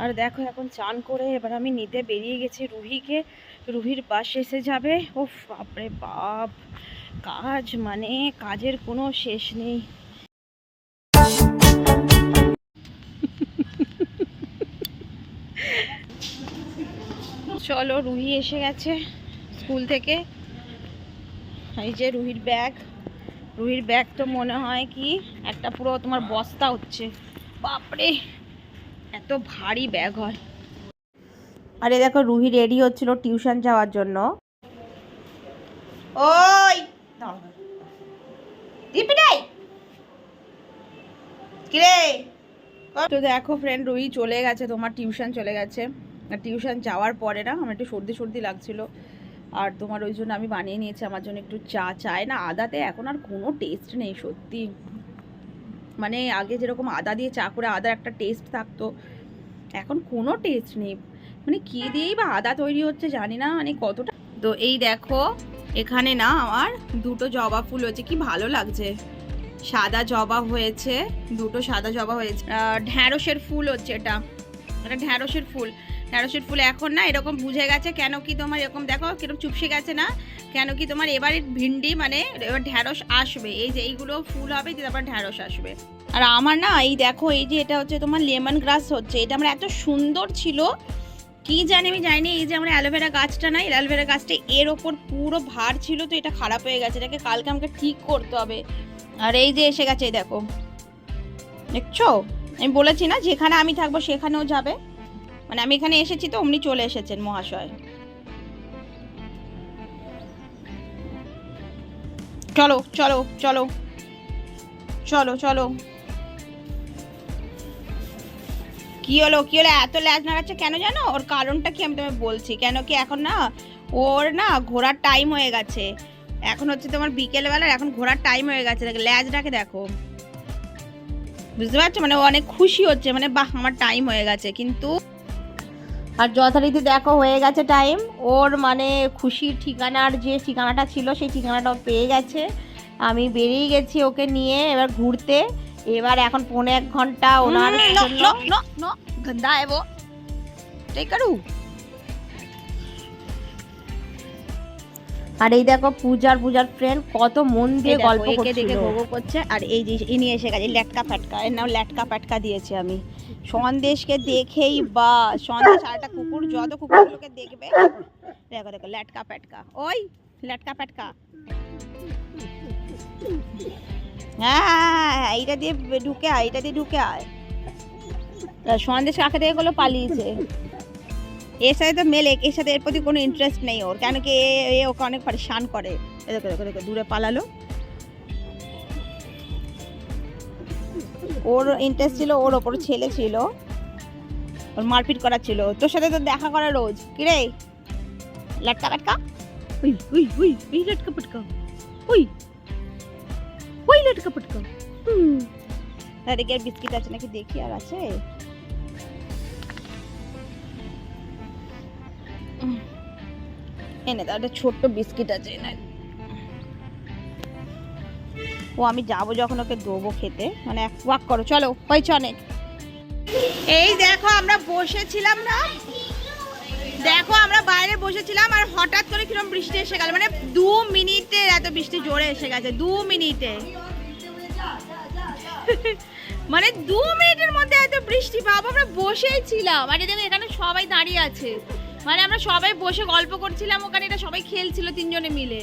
আর দেখো এখন চান করে এবার আমি নিতে বেরিয়ে গেছি রুহিকে। রুহির বাস এসে যাবে। ও বাপরে বাপ। কাজ মানে কাজের কোনো শেষ নেই। চলো, রুহি এসে গেছে স্কুল থেকে। এই যে রুহির ব্যাগ। রুহির ব্যাগ তো মনে হয় কি, একটা পুরো তোমার বস্তা হচ্ছে। বাপরে! এত ভারী ব্যাগ হয়। আরে দেখো রুহি রেডি হচ্ছিল টিউশন যাওয়ার জন্য। ওই! দীপিটাই কিরে? তো দেখো ফ্রেন্ড রুহি চলে গেছে তোমার টিউশন চলে গেছে। আর টিউশন যাওয়ার পরে না আমার একটু সর্দি সর্দি লাগছিল। আর তোমার ওই জন্য আমি বানিয়ে নিয়েছি আমার জন্য একটু চা চায় না আদাতে এখন আর কোনো টেস্ট নেই সত্যি। মানে আগে যেরকম আদা দিয়ে চা করে আদার একটা টেস্ট থাকতো এখন কোনো টেস্ট নেই। মানে কী দিয়েই বা আদা তৈরি হচ্ছে জানি না মানে কতটা। তো এই দেখো, এখানে না আমার দুটো জবা ফুল হয়েছে, কি ভালো লাগছে। সাদা জবা হয়েছে, দুটো সাদা জবা হয়েছে। ঢ্যাঁড়সের ফুল হচ্ছে এটা। এটা ঢ্যাঁড়সের ফুল। ঢ্যাঁড়সের ফুল এখন না এরকম বুঝে গেছে, কেন কি তোমার এরকম দেখো কীরকম চুপসে গেছে না? কেন কি তোমার এবারে ভিন্ডি মানে এবার ঢ্যাঁড়স আসবে। এই যে এইগুলো ফুল হবে, তারপর ঢ্যাঁড়স আসবে। আর আমার না, এই দেখো, এই যে এটা হচ্ছে তোমার লেমন গ্রাস হচ্ছে। এটা আমার এত সুন্দর ছিল, কি জানি আমি জানি এই যে আমরা অ্যালোভেরা গাছটা নাই অ্যালোভেরা গাছটা এর ওপর পুরো ভার ছিল, তো এটা খারাপ হয়ে গেছে। এটাকে কালকে আমাকে ঠিক করতে হবে। আর এই যে এসে গেছে দেখো। দেখছ? আমি বলেছি না, যেখানে আমি থাকব সেখানেও যাবে। মানে আমি এখানে এসেছি তো, অমনি চলে এসেছেন মহাশয়। চলো চলো চলো চলো চলো। কি হলো কি হলো এত ল্যাজ নাড়াচ্ছে কেন জানো ওর কারণটা কি আমি তোমায় বলছি কেন কি এখন না ওর না ঘোরার টাইম হয়ে গেছে এখন হচ্ছে তোমার বিকেলবেলার এখন ঘোরার টাইম হয়ে গেছে দেখো ল্যাজটাকে দেখো বুঝতে পারছ মানে ও অনেক খুশি হচ্ছে মানে বাহ আমার টাইম হয়ে গেছে কিন্তু আর যথারীতি দেখো হয়ে গেছে টাইম ওর মানে খুশির ঠিকানার যে ঠিকানাটা ছিল সেই ঠিকানাটাও পেয়ে গেছে আমি বেরিয়ে গেছি ওকে নিয়ে এবার ঘুরতে এবার এখন পৌনে এক ঘণ্টা ওনার জন্য গন্ধা है वो। ঠিক করু আর এই দেখো পূজার পূজার ফ্রেন্ড কত মন দিয়ে গল্প করছে দেখে করছে আর এই যে ইনি এসে গেছে ল্যাটকা ফাটকা এর নাম ল্যাটকা ফাটকা দিয়েছে আমি। সন্দেশকে দেখেই বা সন্দেশ আর একটা কুকুর যত কুকুরগুলোকে দেখবে দেখো দেখো ল্যাটকা ফাটকা ওই ল্যাটকা ফাটকা হ্যাঁ, এইটা দিয়ে ঢুকে আয় এটা দিয়ে ঢুকে আয়। তা সন্দেশ কাকে দেখে গুলো পালিয়েছে। এর সাথে তো মেলে এর সাথে এর প্রতি কোনো ইন্টারেস্ট নেই ওর কেন কি এ- ওকে অনেক পরেশান করে। দেখো দেখো দেখো দূরে পালালো। ওর ইন্টারেস্ট ছিল ওর ওপর ছেলে ছিল। ওর মারপিট করার ছিল। তোর সাথে তো দেখা করা রোজ। কিরে লটকা পাটকা? উই উই উই উই লটকা পাটকা। উই উই লটকা পাটকা। হুম। আর বিস্কিট আছে নাকি দেখি আর আছে? এনে একটা ছোট্ট বিস্কিট আছে এনে। ও, আমি যাব যখন ওকে দেবো খেতে। মানে এক ওয়াক করো, চলো এই দেখো, আমরা বসেছিলাম না? দেখো, আমরা বাইরে বসেছিলাম আর হঠাৎ করে কীরকম বৃষ্টি এসে গেল। মানে দু মিনিটে এত বৃষ্টি জোরে এসে গেছে, দু মিনিটে। মানে দু মিনিটের মধ্যে এত বৃষ্টি, ভাব, আমরা বসেই ছিলাম। আরে এখানে সবাই দাঁড়িয়ে আছে। মানে আমরা সবাই বসে গল্প করছিলাম ওখানে এটা সবাই খেলছিল তিনজনে মিলে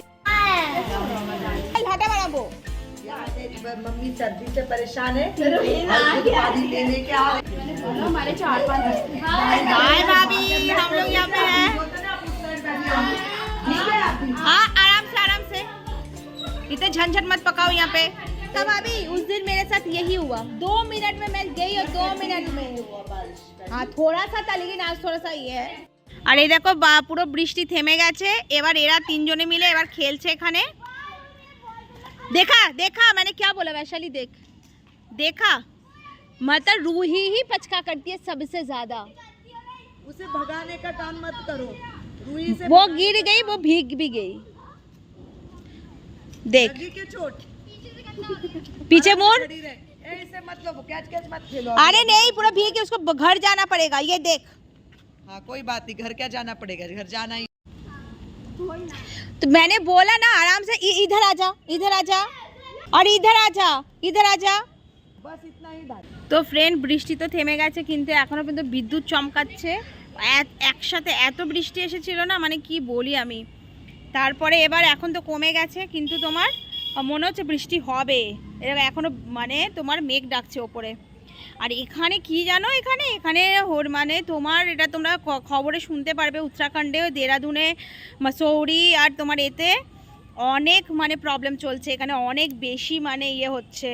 ভাটা বাড়াবো मम्मी सर्दी से परेशान है आदि लेने के आओ हाय भाभी हम लोग यहाँ पे हैं हाँ आराम से आराम से इतने झंझट मत पकाओ यहाँ पे तब भाभी उस दिन मेरे साथ यही हुआ दो मिनट में मैं गई और दो मिनट में हाँ थोड़ा सा था लेकिन आज थोड़ा सा ये है আর এই দেখো বা পুরো বৃষ্টি থেমে গেছে এবার এরা তিনজনে মিলে এবার খেলছে এখানে देखा देखा मैंने क्या बोला वैशाली देख देखा मतलब रूही ही पचका करती है सबसे ज्यादा उसे भगाने का काम मत करो रुई से वो गिर गई वो भीग भी गई देख लगी के चोट पीछे मोड़ खड़ी रहे ऐसे मत लो कैच कैच मत खेलो अरे नहीं पूरा भीग के उसको घर जाना पड़ेगा ये देख हाँ कोई बात नहीं घर क्या जाना पड़ेगा घर जाना ही तो मैंने बोला ना आराम से इ- इधर आ जा इधर आ जा और इधर आ जा इधर आ जा बस इतना ही डाल তো ফ্রেন্ড বৃষ্টি তো থেমে গেছে কিন্তু এখনো কিন্তু বিদ্যুৎ চমকাচ্ছে এক- একসাথে এত বৃষ্টি এসেছিল না মানে কি বলি আমি তারপরে এবার এখন তো কমে গেছে কিন্তু তোমার মনে হচ্ছে বৃষ্টি হবে এবার এখনো মানে তোমার মেঘ ডাকছে ওপরে আর এখানে কি জানো এখানে? এখানে হোর- মানে তোমার এটা তোমরা খবরে শুনতে পারবে, উত্তরাখণ্ডে, দেরাদুনে, মসৌরি আর তোমার এতে অনেক মানে প্রবলেম চলছে। এখানে অনেক বেশি মানে ইয়ে হচ্ছে।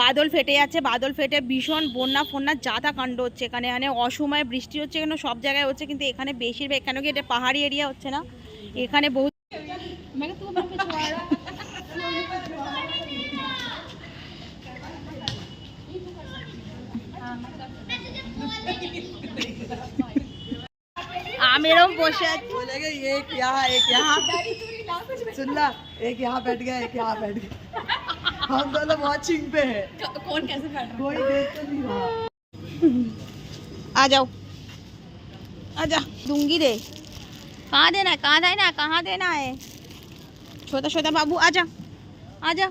বাদল ফেটে যাচ্ছে। বাদল ফেটে ভীষণ বন্যা ফন্যা যাতা কাণ্ড হচ্ছে এখানে। মানে অসময়ে বৃষ্টি হচ্ছে এখানে সব জায়গায় হচ্ছে, কিন্তু এখানে বেশিরভাগ, কেন কি এটা পাহাড়ি এরিয়া হচ্ছে না? এখানে বহু मेरा बसे बोलेंगे एक यहाँ एक यहाँ। सुनना एक यहाँ बैठ गया एक यहाँ बैठ गया। हम दोनों वॉचिंग पे है। कौन कैसे बैठ कोई देख तो नहीं रहा। आ जाओ। आ जा। दूँगी दे। कहाँ देना है? कहाँ देना है? कहाँ देना है? छोटा छोटा बाबू आ जा। आ जा।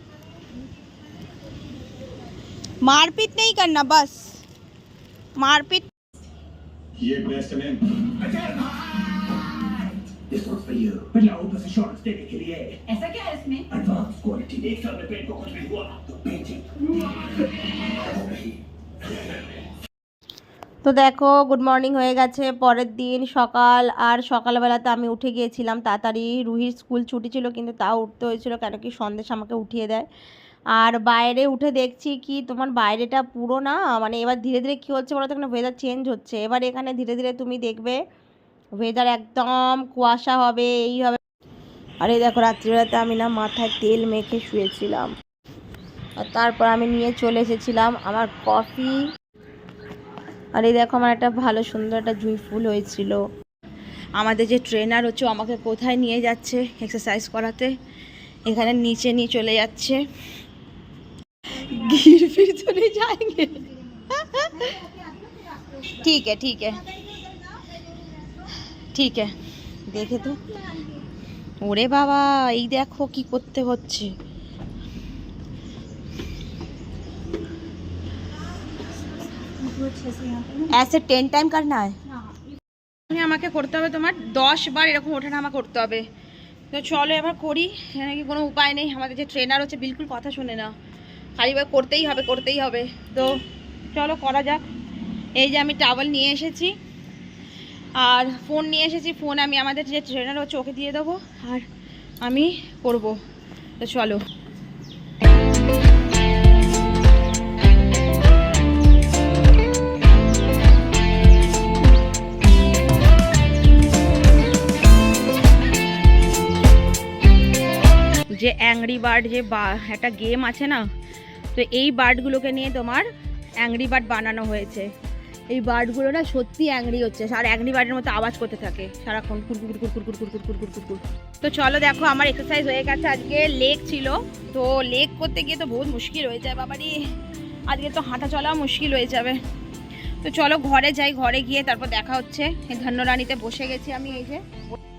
मारपीट नहीं करना बस। मारपीट ये बेस्ट अच्छा This one's for you. Below was assurance dedicated EA. Essa que é esse, Advanced quality. The external paint for control. The painting. তো দেখো গুড মর্নিং হয়ে গেছে পরের দিন সকাল আর সকালবেলাতে আমি উঠে গিয়েছিলাম তাড়াতাড়ি রুহির স্কুল ছুটি ছিল কিন্তু তাও উঠতে হয়েছিল কেন কি সন্দেশ আমাকে উঠিয়ে দেয় আর বাইরে উঠে দেখছি কি তোমার বাইরেটা পুরো না মানে এবার ধীরে ধীরে কী হচ্ছে বলো তো এখানে ওয়েদার চেঞ্জ হচ্ছে এবার এখানে ধীরে ধীরে তুমি দেখবে ওয়েদার একদম কুয়াশা হবে এই হবে আর এই দেখো রাত্রিবেলাতে আমি না মাথায় তেল মেখে শুয়েছিলাম আর তারপর আমি নিয়ে চলে এসেছিলাম আমার কফি আর এই দেখো আমার একটা ভালো সুন্দর একটা জুঁই ফুল হয়েছিল আমাদের যে ট্রেনার হচ্ছে ও আমাকে কোথায় নিয়ে যাচ্ছে এক্সারসাইজ করাতে এখানে নিচে নিয়ে চলে যাচ্ছে गिर फिर तो नहीं जाएंगे ठीक है ठीक है ঠিক है দেখে তো ওরে বাবা এই দেখো কি করতে হচ্ছে ऐसे टेन टाइम करना है আমাকে করতে হবে তোমার দশ বার এরকম ওঠানামা করতে হবে তো চলো এবার করি এখানে কি কোনো উপায় নেই আমাদের যে ট্রেনার হচ্ছে বিলকুল কথা শোনে না খালি বার করতেই হবে করতেই হবে তো চলো করা যাক এই যে আমি টাওয়াল নিয়ে এসেছি আর ফোন নিয়ে এসেছি, ফোন আমি আমাদের যে ট্রেনার হচ্ছে ওকে দিয়ে দেবো, আর আমি করব। তো চলো। যে অ্যাংরি বার্ড, যে বা, একটা গেম আছে না, তো এই বার্ডগুলোকে নিয়ে তোমার অ্যাংরি বার্ড বানানো হয়েছে। এই বার্ডগুলো না সত্যি অ্যাংরি হচ্ছে আর অ্যাংরি বার্ডের মতো আওয়াজ করতে থাকে সারাক্ষণ কুরকুর কুরকুর কুরকুর কুরকুর কুরকুর তো চলো দেখো আমার এক্সারসাইজ হয়ে গেছে আজকে লেগ ছিল তো লেগ করতে গিয়ে তো বহুত মুশকিল হয়ে যায় বাবারি আজকে তো হাঁটা চলাও মুশকিল হয়ে যাবে তো চলো ঘরে যাই ঘরে গিয়ে তারপর দেখা হচ্ছে ধন্যরানীতে বসে গেছি আমি এই যে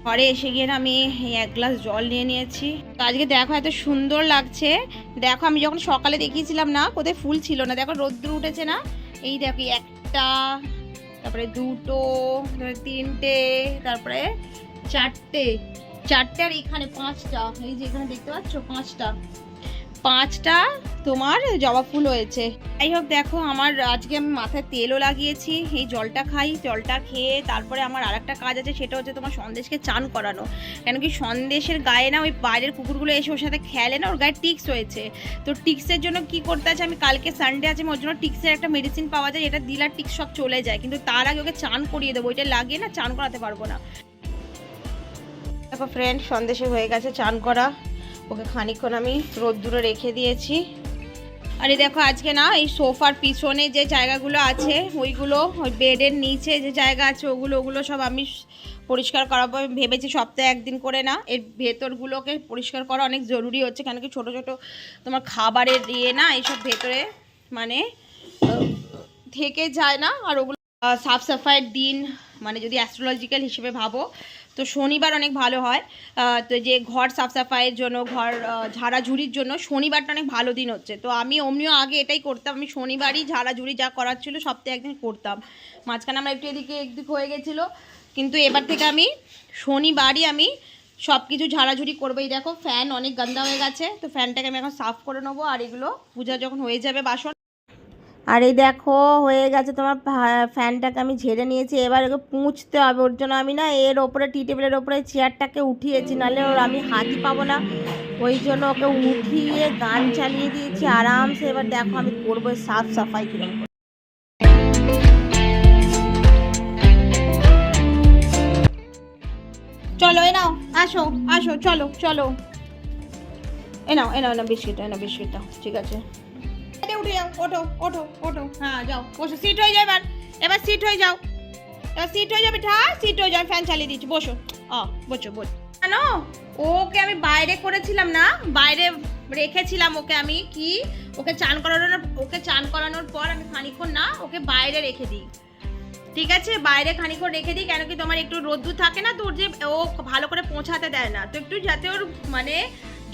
ঘরে এসে গিয়ে না আমি এক গ্লাস জল নিয়ে নিয়েছি তো আজকে দেখো এত সুন্দর লাগছে দেখো আমি যখন সকালে দেখিয়েছিলাম না কোথায় ফুল ছিল না দেখো রোদ্দুর উঠেছে না এই দেখো এই একটা তারপরে দুটো তিনটে, তারপরে চারটে। চারটে আর এখানে পাঁচটা। এই যে এখানে দেখতে পাচ্ছ, পাঁচটা। পাঁচটা তোমার জবা ফুল হয়েছে। যাই হোক দেখো, আমার আজকে আমি মাথায় তেলও লাগিয়েছি, এই জলটা খাই, জলটা খেয়ে তারপরে আমার আর একটা কাজ আছে, সেটা হচ্ছে তোমার সন্দেশকে চান করানো। কেন কি সন্দেশের গায়ে না ওই বাইরের কুকুরগুলো এসে ওর সাথে খেলে না, ওর গায়ে টিক্স হয়েছে। তো টিক্সের জন্য কি করতে আছে, আমি কালকে সানডে আছে আমি ওর জন্য টিক্সের একটা মেডিসিন পাওয়া যায় এটা দিলার টিক্স সব চলে যায়। কিন্তু তার আগে ওকে চান করিয়ে দেবো, ওইটা লাগিয়ে না চান করাতে পারব না। দেখো ফ্রেন্ড সন্দেশে হয়ে গেছে, চান করা। ওকে খানিকক্ষণ আমি রোদ্দুরে রেখে দিয়েছি। আর দেখো, আজকে না এই সোফার পিছনে যে জায়গাগুলো আছে, ওইগুলো, ওই বেডের নিচে যে জায়গা আছে, ওগুলো ওগুলো সব আমি পরিষ্কার করাবো। আমি ভেবেছি সপ্তাহে একদিন করে না। এর ভেতরগুলোকে পরিষ্কার করা অনেক জরুরি হচ্ছে, কেন কি ছোটো ছোটো তোমার খাবারের দিয়ে না, এইসব ভেতরে মানে থেকে যায় না। আর ওগুলো সাফ সাফাইয়ের দিন মানে যদি অ্যাস্ট্রোলজিক্যাল হিসেবে ভাবো তো শনিবার অনেক ভালো হয়। তো যে ঘর সাফ সাফাইয়ের জন্য, ঘর ঝাড়াঝুড়ির জন্য শনিবারটা অনেক ভালো দিন হচ্ছে। তো আমি অমনিও আগে এটাই করতাম, আমি শনিবারই ঝাড়াঝুড়ি যা করার ছিল সপ্তাহে একদিন করতাম। মাঝখানে আমার একটু এদিকে একদিক হয়ে গেছিল, কিন্তু এবার থেকে আমি শনিবারই আমি সব কিছু ঝাড়াঝুড়ি করব। এই দেখো ফ্যান অনেক গন্দা হয়ে গেছে, তো ফ্যানটাকে আমি এখন সাফ করে নেব আর এগুলো পূজা যখন হয়ে যাবে বাসন। আর এই দেখো, হয়ে গেছে তোমার ফ্যানটাকে আমি ঝেড়ে নিয়েছি। এবার ওকে পুঁছতে হবে। ওর জন্য আমি না এর ওপরে, টি টেবিলের ওপরে চেয়ারটাকে উঠিয়েছি। নাহলে ওর আমি হাতই পাবো না। ওই জন্য ওকে উঠিয়ে গান চালিয়ে দিয়েছি আরামসে। এবার দেখো আমি করব সাফ সাফাই কীরকম করে। চলো, এ নাও, আসো আসো, চলো চলো। এ নাও এ নাও নাও, বিস্কিট, এ নাও বিস্কিটটা ঠিক আছে। উঠে যাও, ওঠো ওঠো ওঠো। হ্যাঁ যাও, বসো সিট হয়ে যাও এবার। এবার সিট হয়ে যাও। এবার সিট হয়ে যাবে ঠা সিট হয়ে যাও ফ্যান চালিয়ে দিচ্ছি, বসো। অ বসো বসো। জানো ওকে আমি বাইরে করেছিলাম না, বাইরে রেখেছিলাম ওকে আমি, কি? ওকে চান করানোর, ওকে চান করানোর পর আমি খানিক্ষণ না, ওকে বাইরে রেখে দিই। ঠিক আছে? বাইরে খানিক্ষণ রেখে দিই, কেন কি তোমার একটু রোদ্দুর থাকে না তো ওর যে, ও ভালো করে পৌঁছাতে দেয় না। তো একটু যাতে ওর মানে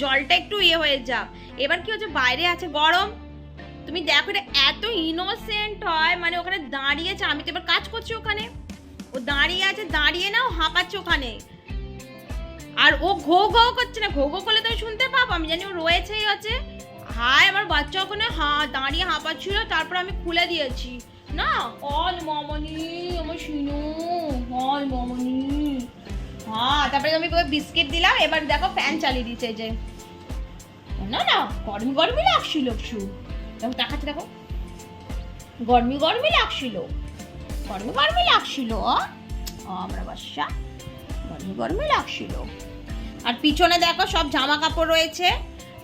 জলটা একটু ইয়ে হয়ে যাক। এবার কি হচ্ছে? বাইরে আছে গরম তুমি দেখো এটা এত ইনোসেন্ট হয় মানে ওখানে দাঁড়িয়েছে আমি তো এবার কাজ করছি ওখানে। ও দাঁড়িয়ে আছে, দাঁড়িয়ে না, ও হাঁপাচ্ছে ওখানে। আর ও ঘো ঘো করছে না, ঘো ঘো করলে তো শুনতে পাবো, আমি জানি ও রয়েছেই আছে হায়, আমার বাচ্চা ওখানে হা, দাঁড়িয়ে হাঁপাচ্ছিল, তারপর আমি খুলে দিয়েছি। না অল মমনি, আমার শিনু অল মমনি। হ্যাঁ তারপরে আমি বিস্কিট দিলাম, এবার দেখো ফ্যান চালিয়ে দিচ্ছে যে। না না, গরমি গরমি লাগছিল একটু দেখো দেখাচ্ছে দেখো। গরমি গরমি লাগছিল। গরমি গরমি লাগছিল। আমরা বাসা গরমি গরমি লাগছিল। আর পিছনে দেখো সব জামা কাপড় রয়েছে।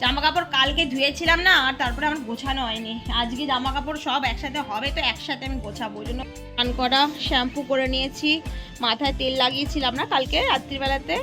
জামা কাপড় কালকে ধুয়েছিলাম না, আর তারপরে আমার গোছানো হয়নি। আজকে জামা কাপড় সব একসাথে হবে, তো একসাথে আমি গোছাবো। ওই জন্য স্নান করা, শ্যাম্পু করে নিয়েছি। মাথায় তেল লাগিয়েছিলাম না কালকে রাত্রিবেলাতে।